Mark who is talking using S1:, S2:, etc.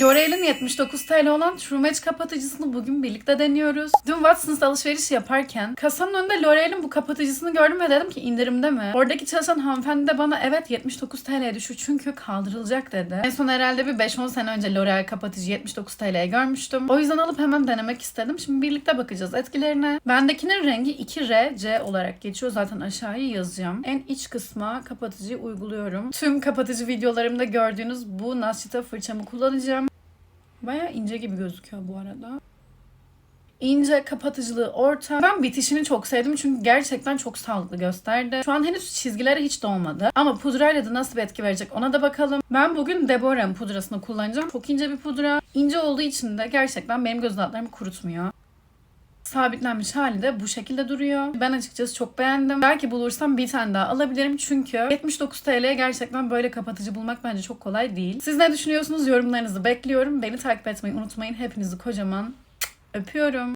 S1: L'Oreal'in 79 TL olan True Match kapatıcısını bugün birlikte deniyoruz. Dün Watsons alışveriş yaparken kasanın önünde L'Oreal'in bu kapatıcısını gördüm ve dedim ki indirimde mi? Oradaki çalışan hanımefendi de bana evet 79 TL'ye düşüyor çünkü kaldırılacak dedi. En son herhalde bir 5-10 sene önce L'Oreal kapatıcı 79 TL'ye görmüştüm. O yüzden alıp hemen denemek istedim. Şimdi birlikte bakacağız etkilerine. Bendekinin rengi 2RC olarak geçiyor. Zaten aşağıya yazacağım. En iç kısma kapatıcıyı uyguluyorum. Tüm kapatıcı videolarımda gördüğünüz bu Nascita fırçamı kullanacağım. Baya ince gibi gözüküyor bu arada. İnce kapatıcılığı orta. Ben bitişini çok sevdim çünkü gerçekten çok sağlıklı gösterdi. Şu an henüz çizgileri hiç dolmadı. Ama pudrayla da nasıl bir etki verecek ona da bakalım. Ben bugün Deborah'ın pudrasını kullanacağım. Çok ince bir pudra. İnce olduğu için de gerçekten benim göz altlarımı kurutmuyor. Sabitlenmiş hali de bu şekilde duruyor. Ben açıkçası çok beğendim. Belki bulursam bir tane daha alabilirim çünkü 79 TL'ye gerçekten böyle kapatıcı bulmak bence çok kolay değil. Siz ne düşünüyorsunuz? Yorumlarınızı bekliyorum. Beni takip etmeyi unutmayın. Hepinizi kocaman öpüyorum.